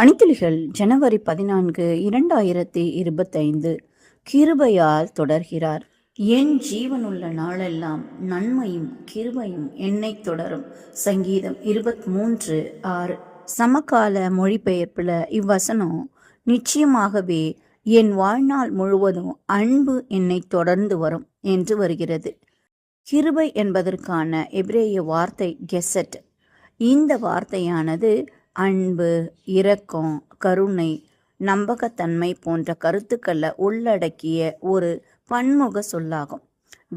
பணித்துளிகள் ஜனவரி பதினான்கு இரண்டாயிரத்தி இருபத்தைந்து கிருபையால் தொடர்கிறார். என் ஜீவனுள்ள நாளெல்லாம் நன்மையும் கிருபையும் என்னை தொடரும். சங்கீதம் இருபத்தி மூன்று ஆறு. சமகால மொழிபெயர்ப்பில் இவ்வசனம் நிச்சயமாகவே என் வாழ்நாள் முழுவதும் அன்பு என்னை தொடர்ந்து வரும் என்று வருகிறது. கிருபை என்பதற்கான எபிரேய வார்த்தை கெசட். இந்த வார்த்தையானது அன்பு இரக்கம் கருணை நம்பகத்தன்மை போன்ற கருத்துக்களை உள்ளடக்கிய ஒரு பன்முக சொல்லாகும்.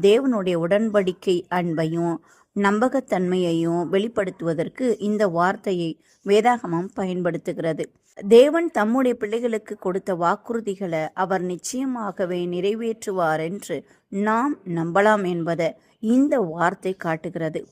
தேவனுடைய உடன்படிக்கை அன்பையும் நம்பகத்தன்மையையும் வெளிப்படுத்துவதற்கு இந்த வார்த்தையை வேதாகமம் பயன்படுத்துகிறது. தேவன் தம்முடைய பிள்ளைகளுக்கு கொடுத்த வாக்குறுதிகளை அவர் நிச்சயமாகவே நிறைவேற்றுவார் என்று நாம் நம்பலாம் என்பதை இந்த வார்த்தை காட்டுகிறது.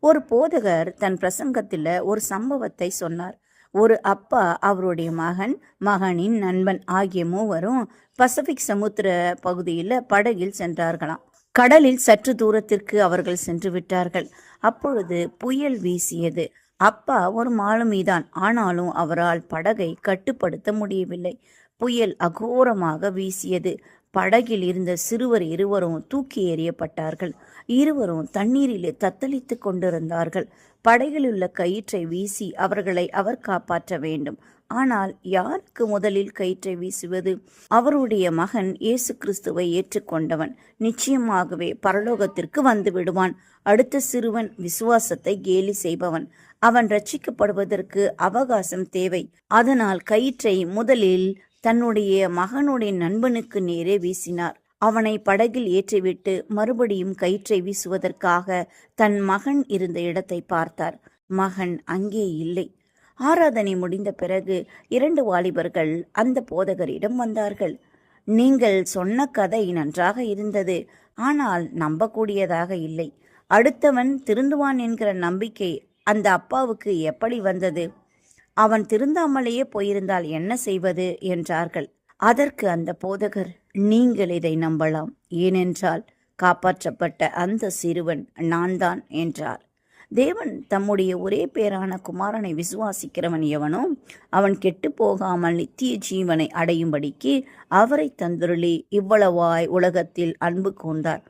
ஒரு போதகர் தன் பிரசங்கத்தில் ஒரு சம்பவத்தை சொன்னார். ஒரு அப்பா அவருடைய மகன் மகனின் நண்பன் ஆகிய மூவரும் பசிபிக் சமுத்திர பகுதியில் படகில் சென்றார்களாம். கடலில் சற்று தூரத்திற்கு அவர்கள் சென்று விட்டார்கள். அப்பொழுது புயல் வீசியது. அப்பா ஒரு மாலுமிதான் ஆனாலும் அவரால் படகை கட்டுப்படுத்த முடியவில்லை. புயல் அகோரமாக வீசியது. படகில் இருந்த சிறுவர் இருவரும் தூக்கி எறியப்பட்டார்கள். இருவரும் தண்ணீரிலே தத்தளித்து கொண்டிருந்தார்கள். படகில் உள்ள கயிற்றை வீசி அவர்களை அவர் காப்பாற்ற வேண்டும். ஆனால் யாருக்கு முதலில் கயிற்றை வீசுவது? அவருடைய மகன் இயேசு கிறிஸ்துவை ஏற்றுக்கொண்டவன். நிச்சயமாகவே பரலோகத்திற்கு வந்து விடுவான். அடுத்த சிறுவன் விசுவாசத்தை கேலி செய்பவன். அவன் ரட்சிக்கப்படுவதற்கு அவகாசம் தேவை. அதனால் கயிற்றை முதலில் தன்னுடைய மகனுடைய நண்பனுக்கு நேரே வீசினார். அவனை படகில் ஏற்றிவிட்டு மறுபடியும் கயிற்றை வீசுவதற்காக தன் மகன் இருந்த இடத்தை பார்த்தார். மகன் அங்கே இல்லை. ஆராதனை முடிந்த பிறகு இரண்டு வாலிபர்கள் அந்த போதகரிடம் வந்தார்கள். நீங்கள் சொன்ன கதை நன்றாக இருந்தது ஆனால் நம்பக்கூடியதாக இல்லை. அடுத்தவன் திருந்துவான் என்கிற நம்பிக்கை அந்த அப்பாவுக்கு எப்படி வந்தது? அவன் திருந்தாமலேயே போயிருந்தால் என்ன செய்வது? என்றார்கள். அதற்கு அந்த போதகர் நீங்கள் இதை நம்பலாம். ஏனென்றால் காப்பாற்றப்பட்ட அந்த சிறுவன் நான் தான் என்றார். தேவன் தம்முடைய ஒரே பேரான குமாரனை விசுவாசிக்கிறவன் எவனோ அவன் கெட்டு போகாமல் நித்திய ஜீவனை அடையும்படிக்கு அவரை தந்துருளி இவ்வளவாய் உலகத்தில் அன்பு கூர்ந்தார்.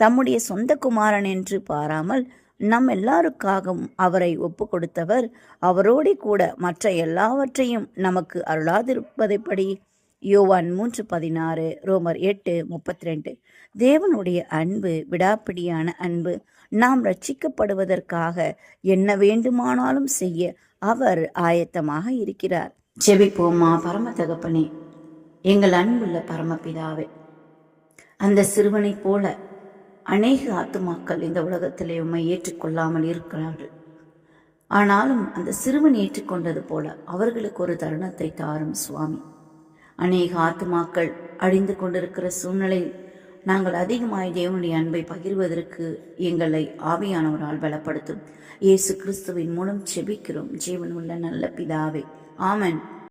தம்முடைய சொந்த குமாரன் என்று பாராமல் நம் எல்லாருக்காகவும் அவரை ஒப்பு கொடுத்தவர் அவரோடு கூட மற்ற எல்லாவற்றையும் நமக்கு அருளாதிருப்பதைப்படி. யோவான் மூன்று பதினாறு ரோமர் எட்டு முப்பத்தி ரெண்டு தேவனுடைய அன்பு விடாப்பிடியான அன்பு நாம் ரட்சிக்கப்படுவதற்காக என்ன வேண்டுமானாலும் செய்ய அவர் ஆயத்தமாக இருக்கிறார். ஜெபிப்போமா பரம தகப்பனே. எங்கள் அன்புள்ள பரமபிதாவே. அந்த சிறுவனைப் போல அநேக ஆத்துமாக்கள் இந்த உலகத்திலே உம்மை ஏற்றுக்கொள்ளாமல் இருக்கிறார்கள். ஆனாலும் அந்த சிறுவன் ஏற்றுக்கொண்டது போல அவர்களுக்கு ஒரு தருணத்தை தாரும் சுவாமி. அநேக ஆத்துமாக்கள் அழிந்து கொண்டிருக்கிற சூழ்நிலையில் நாங்கள் அதிகமாய் தேவனுடைய அன்பை பகிர்வதற்கு எங்களை ஆவியானவரால் பலப்படுத்தும். இயேசு கிறிஸ்துவின் மூலம் செபிக்கிறோம். ஜீவன் உள்ள நல்ல பிதாவே. ஆமன்.